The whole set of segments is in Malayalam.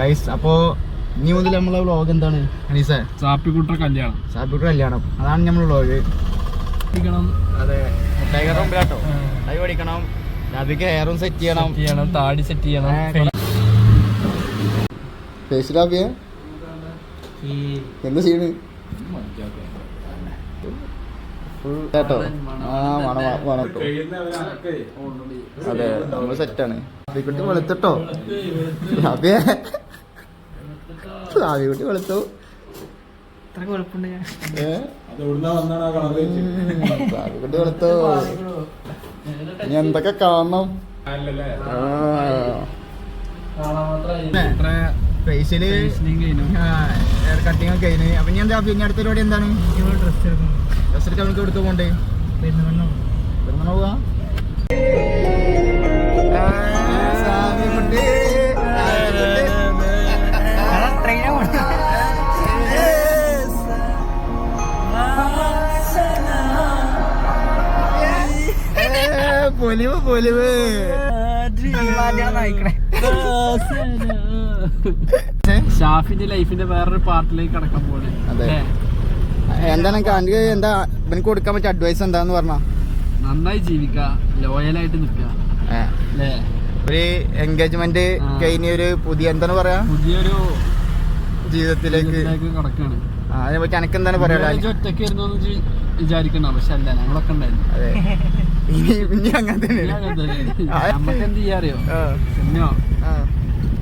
ഗൈസ് അപ്പോ ഇനി മുതൽ നമ്മളെ വ്ളോഗ് എന്താണ്? അനീസേ സാപ്പിക്കുട്ട കല്യാണം. സാബിയുടെ കല്യാണം. അതാണ് നമ്മൾ വ്ളോഗ് അതെ ടൈഗർ മുമ്പിലാട്ടോ ടൈ പഠിക്കണം ഹെയറും സെറ്റ് ചെയ്യണം. സെറ്റ് ചെയ്യണം താടി സെറ്റ് ചെയ്യണം. ഫേസിലാബിയ എന്ത് ചെയ്യണ് കേട്ടോ ആ അതെ. നമ്മൾ സെറ്റാണ് വെളുത്തിട്ടോ. ലാബിയെ കുട്ടി വെളുത്തു. ഇത്ര കുഴപ്പമുണ്ട് ഞാൻ. ഏ? ലാബിക്കുട്ടി വെളുത്തു. ഇനി എന്തൊക്കെ കാണണം? ഫേഷ്യൽ ഹെയർ കട്ടിങ് ഒക്കെ കഴിഞ്ഞ്. അപ്പൊ ഇനി എന്താ പിന്നെ അടുത്ത പരിപാടി എന്താണ്? ഡ്രസ് എടുക്കാൻ നമുക്ക് എടുത്തു പോണ്ടേ? പെരുന്നാൾ പോവാ? പൊലിവ് പൊലിവ് ഷാഫിന്റെ ലൈഫിന്റെ വേറൊരു പാർട്ടിലേക്ക് കടക്കാൻ പോലെ അതെ. എന്താണ് എന്താ എനിക്ക് കൊടുക്കാൻ പറ്റിയ അഡ്വൈസ് എന്താന്ന് പറഞ്ഞ? നന്നായി ജീവിക്ക. ലോയലായിട്ട് നിക്ക അല്ലേ? ഒരു എൻഗേജ്മെന്റ് കഴിഞ്ഞൊരു കഴിഞ്ഞ ഒരു പുതിയ എന്താണ് പറയാ? പുതിയൊരു ജീവിതത്തിലേക്ക്. കടക്കാണ്. അതിനെ പറ്റി എനിക്ക് എന്താണ് പറയാ ഒറ്റയ്ക്ക് ഇരുന്നു വിചാരിക്കണ്ട പക്ഷെ അല്ല ഞങ്ങളൊക്കെ ഉണ്ടായിരുന്നു. അതെ. ഇനി ഇനി അങ്ങനെ തന്നെ. ഇനി അങ്ങനെ തന്നെ. ആ. നമ്മക്ക് എന്ത് ചെയ്യാറിയോ ആ, പിന്നോ ആ.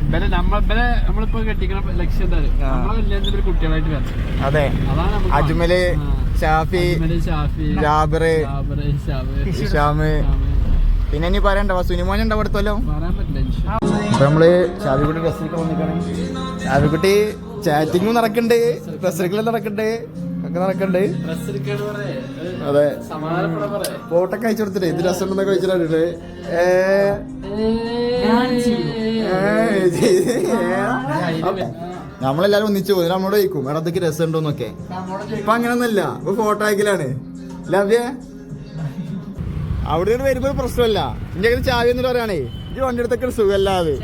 ഇവരെ നമ്മ ഇവരെ നമ്മളിപ്പോ കെട്ടിക്കണ ലക്ഷ്യം എന്താ നമ്മളെ കല്യാണത്തിന് ഒരു കുട്ടികളായിട്ട് വരണം. അതെ. അതാണ് നമുക്ക് അജ്മൽ ഷാഫി അജ്മൽ, ഷാഫി ഹിഷാമ്. പിന്നെ ഇനി പറയണ്ട സുനിമോൻ ഉണ്ടാവും അടുത്തല്ലോ പറയാൻ പറ്റില്ല ഇൻഷാ. അപ്പൊ നമ്മൾ ഷാബിക്കുട്ടി ഡ്രസ്സിലൊക്കെ വന്നിട്ടാണ് ഷാഫിക്കുട്ടി ഷാബിക്കുട്ടി ചാറ്റിങ്ങും നടക്കണ്ട് ഡ്രസ്സിലൊക്കെ നടക്കണ്ട്. ഒക്കെ നടക്കണ്ട്. ഡ്രസ്സ് എടുക്കാണ് പറയേ. അതെ സമാധാനപ്പെടാൻ പറയേ. ഫോട്ടോ ഒക്കെ അയച്ചു കൊടുത്തിട്ടേ ഇത് രസം എന്നൊക്കെ വെച്ചിട്ടുണ്ട് നമ്മളെല്ലാരും ഒന്നിച്ചു പോകും നമ്മളോട് ചോദിക്കും എടാ അതൊക്കെ രസം ഉണ്ടോന്നൊക്കെ ഇപ്പൊ അങ്ങനൊന്നല്ല ഇപ്പൊ ഫോട്ടോ അയക്കലാണ്. ലവ്യ? അവിടെ നിന്ന് വരുമ്പോ പ്രശ്നമല്ല. എന്റെ കയ്യിൽ ചാവി എന്നിട്ട് പറയാണേ ഇത് വണ്ടി എടുത്തൊക്കെ സുഖമല്ലാതെ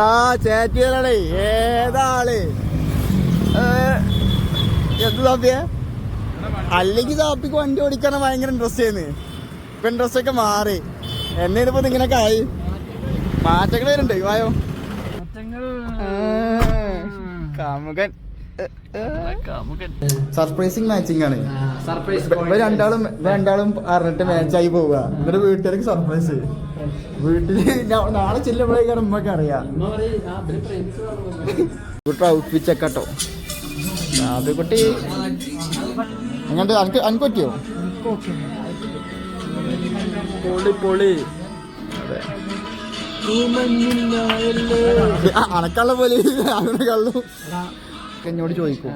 ആ ചാറ്റ് ചെയ്യാനാണേ. ഏതാൾ? ഏ, എന്ത് താപ്പിയെ അല്ലെങ്കിൽ സാപ്പിക്ക് വണ്ടി ഓടിക്കാൻ ഭയങ്കര ഇൻട്രസ്റ്റ് ആയിരുന്നു. ഇപ്പൊ ഇൻട്രസ്റ്റ് ഒക്കെ മാറി. എന്നെ ഇപ്പൊ ഇങ്ങനൊക്കെ ആയി. മാറ്റങ്ങൾ വരുന്നുണ്ട്? വായോ കാമുകൻ. സർപ്രൈസിങ് മാച്ചിങ് ആണ്. സർപ്രൈസ് രണ്ടാളും രണ്ടാളും അറിഞ്ഞിട്ട് മാച്ചായി പോവുക. എന്നിട്ട് വീട്ടുകാർക്ക് സർപ്രൈസ് വീട്ടിൽ നാളെ ചെല്ലുമ്പോഴേക്കാണ് ഉമ്മക്ക് അറിയാം. ഔട്ട്ഫിറ്റ് ഒക്കെ കേട്ടോ അത് കുട്ടി അങ്ങോട്ട് അനക്ക് അനക്ക് പറ്റിയോ? പൊളി പൊളി. അതെ. അനക്കുള്ള പോലെ അങ്ങനെ കള്ളു എന്നോട് ചോദിക്കും.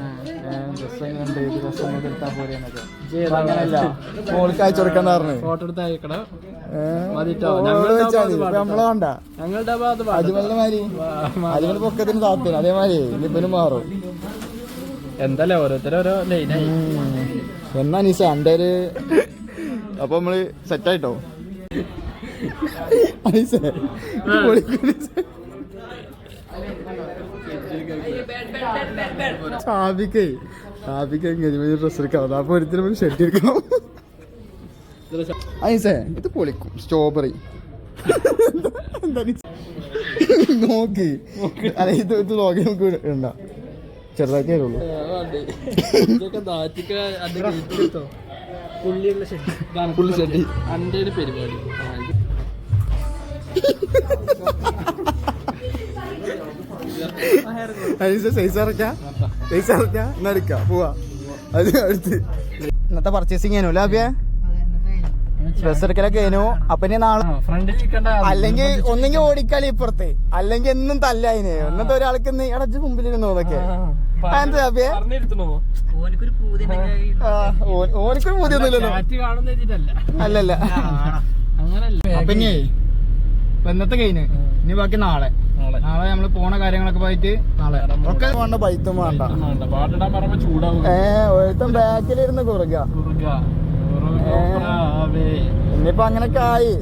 ഡ്രസ് എങ്ങനെയുണ്ട് ഇത് ഡ്രസ് എങ്ങനെ എടുത്താൽ മോൾക്ക് അയച്ചു പറഞ്ഞു. ഫോട്ടോ എടുത്ത് അയക്കണം ഞങ്ങളുടെ പൊക്കത്തിന് താത്തിന് അതേമാതിരി. ഇനിയിപ്പനും മാറും. എന്തല്ലേ ഓരോരുത്തരോരോ ഓരോ ലൈനായി. എന്നാ നിസ എന്റെ ഒരു അപ്പൊ നമ്മൾ സെറ്റായിട്ടോ അനീസേ, ഇത് പൊളിക്കും. നിസേ. സാബിക്കേ സാബിക്ക് എൻഗേജ്മെന്റ് ഡ്രസ് എടുക്കാം അപ്പൊ ഒരിക്കലും ഒരു ഷർട്ട് എടുക്കണം. അനീസേ ഇത് പൊളിക്കും. സ്ട്രോബെറി നോക്കി. അല്ല ഇത് ഇത് നോക്കി നമുക്ക് ഇടണ്ട. ചെറുതാക്കേ ഉള്ളൂ. ഇതൊക്കെ നാറ്റിക്ക അതിന്റെ ഗിഫ്റ്റ് എടുത്തോ. പുള്ളിയുള്ള ഷെഡ്. ഇതാണ് പുള്ളി ഷെഡ്. പരിപാടി. എടുക്കാം പോവാ. അത് അടുത്ത്. ഇന്നത്തെ പർച്ചേസിങ് ചെയ്യാനോ ലാഭ്യ? ഡ്രസ് എടുക്കലൊക്കെ കഴിഞ്ഞു. അപ്പൊ ഇനി നാളെ അല്ലെങ്കിൽ ഒന്നെങ്കിൽ ഓടിക്കാൻ ഇപ്പുറത്ത്. അല്ലെങ്കിൽ എന്നും തല്ല അതിന്. ഒന്നത്തെ ഒരാൾക്ക് ഇന്ന് ഇടച്ച് മുമ്പിലിരുന്നു എന്നൊക്കെ. ഓനിക്കൊരു എഴുതിട്ടല്ല അല്ലല്ല. അങ്ങനല്ല. അപ്പൊ ഇനി ഇന്നത്തെ കഴിഞ്ഞ്. ഇനി ബാക്കി നാളെ. നാളെ. നാളെ നമ്മൾ പോണ കാര്യങ്ങളൊക്കെ പോയിട്ട് നാളെ. ഒക്കെ വേണ്ട. ബൈത്തും വേണ്ട. ഏ ഒഴുത്തം ബാക്കിലിരുന്ന് കുറുക. കുറുക. കുറുക, പ്രാവേ, ഇനിയിപ്പോ അങ്ങനൊക്കെ ആയി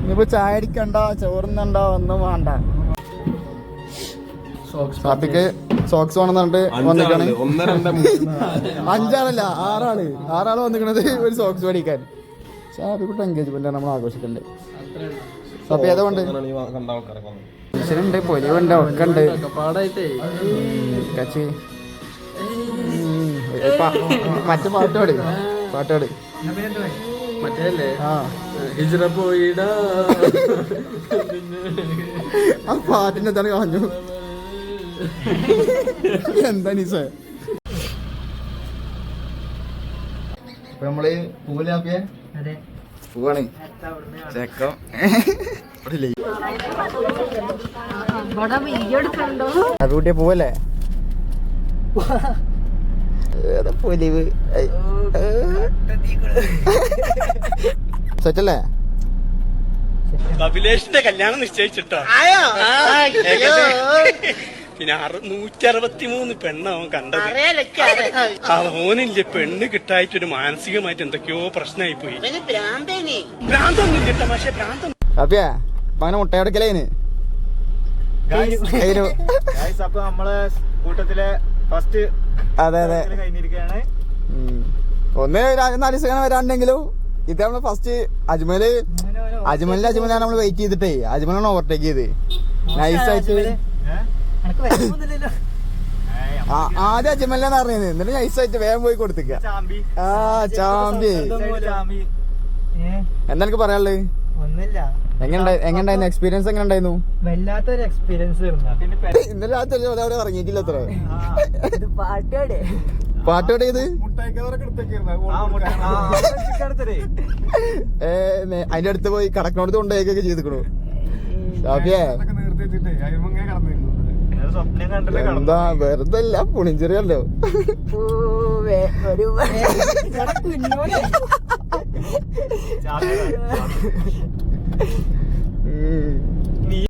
ഇനിയിപ്പോ ചായ അടിക്കണ്ട ചോറുന്നണ്ട ഒന്നും വേണ്ട സോക്സ് ഷാപ്പിക്ക് സോക്സ് വേണമെന്ന് പറഞ്ഞിട്ട് വന്നിക്കാണ് അഞ്ചാളല്ല ആറാൾ ആറാൾ വന്നിക്കണത് ഒരു സോക്സ് മേടിക്കാൻ ഷാപ്പിക്കുട്ട് എൻഗേജ്മെന്റ് നമ്മൾ ആഘോഷിക്കണ്ടേ അപ്പൊ ഏതുകൊണ്ട് പൊലിവുണ്ട് ഒക്കെ ഉണ്ട് പാടായിട്ടേ കച്ചി മറ്റു പാട്ടോട് പാട്ടോട്. ആ. ഹിജ്റ പോയിടാ. ആ പാട്ടിന്റെ എന്താണ് കളഞ്ഞു എന്താ നിസേ ഇപ്പൊ നമ്മൾ പൂവിലാപ്പിയ പൂവാണ്. ചെക്കം. കുട്ടിയെ പോവല്ലേ? പൊലിവ്? സെറ്റല്ലേ? അഭിലേഷിന്റെ കല്യാണം നിശ്ചയിച്ചിട്ടോ? പിന്നെ നൂറ്റി അറുപത്തി മൂന്ന് പെണ്ണവൻ കണ്ടത്. അവനില്ല പെണ്ണ് കിട്ടായിട്ട് ഒരു മാനസികമായിട്ട് എന്തൊക്കെയോ പ്രശ്നമായി പോയി ഭ്രാന്തൊന്നും കിട്ടാ പക്ഷെ ഭ്രാന്തൊന്നും. അപ്പിയ അങ്ങനെ മുട്ടയടക്കലേന് അപ്പൊ നമ്മളെ കൂട്ടത്തിലെ ഫസ്റ്റ് അതെ അതെ. കഴിഞ്ഞിരിക്കുകയാണ്. ഒന്ന് ഒരു നാല് ദിവസം വരാണ്ടെങ്കിലും ഇത് നമ്മൾ ഫസ്റ്റ് അജ്മൽ അജ്മലിന് അജ്മലാണ് നമ്മൾ വെയിറ്റ് ചെയ്തിട്ടേ. അജ്മലാണ് ഓവർടേക്ക് ചെയ്ത്. നൈസായിട്ട് ആദ്യം അജ്മലിനാണ് അറിയുന്നത് എന്നിട്ട് നൈസായിട്ട് വേഗം പോയി കൊടുത്തിക്ക. ചാമ്പി. ആ ചാമ്പി. എന്താ എനിക്ക് പറയാനുള്ളത്? ഒന്നില്ല എങ്ങനെ എങ്ങനെ എക്സ്പീരിയൻസ് എങ്ങനെ ഉണ്ടായിരുന്നു വല്ലാത്തൊരു എക്സ്പീരിയൻസ് ഇന്നലെ അവിടെ ഇറങ്ങിയിട്ടില്ല അത്ര. ഇത് പാട്ടോടെ പാട്ടോടെ ഇത് അതിന്റെ അടുത്ത് പോയി കടക്കണോട് കൊണ്ടുപോയൊക്കെ ചെയ്തിക്കണു ഷാഫിയേ. സ്വപ്നം കണ്ടിട്ട് എന്താ വെറുതെ അല്ല പുളിഞ്ചെറിയല്ലോ ഒരു うん。